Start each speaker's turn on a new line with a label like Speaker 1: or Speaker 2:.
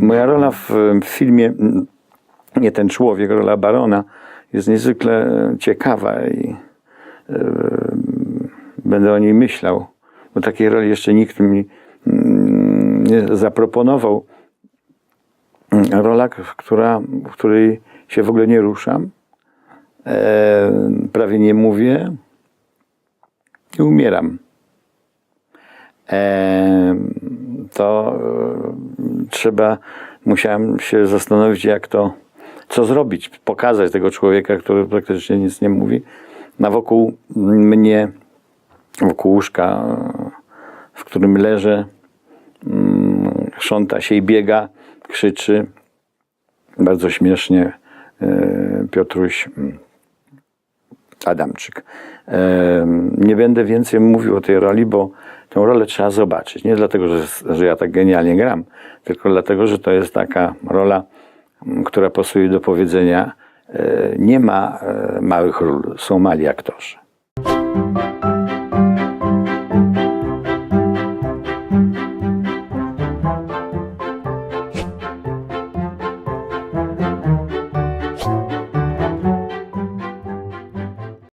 Speaker 1: Moja rola w, w filmie, mm, nie ten człowiek, rola barona, jest niezwykle ciekawa i e, będę o niej myślał, bo takiej roli jeszcze nikt mi mm, nie zaproponował. Mm, Rola, która, w której się w ogóle nie ruszam, e, prawie nie mówię i umieram. E, to e, trzeba, musiałem się zastanowić, jak to, co zrobić, pokazać tego człowieka, który praktycznie nic nie mówi, na wokół mnie, wokół łóżka, w którym leżę, mm, chrząta się i biega, krzyczy, bardzo śmiesznie e, Piotruś mm, Adamczyk. Nie będę więcej mówił o tej roli, bo tę rolę trzeba zobaczyć. Nie dlatego, że, że ja tak genialnie gram, tylko dlatego, że to jest taka rola, która pasuje do powiedzenia. e, Nie ma e, małych ról, są mali aktorzy.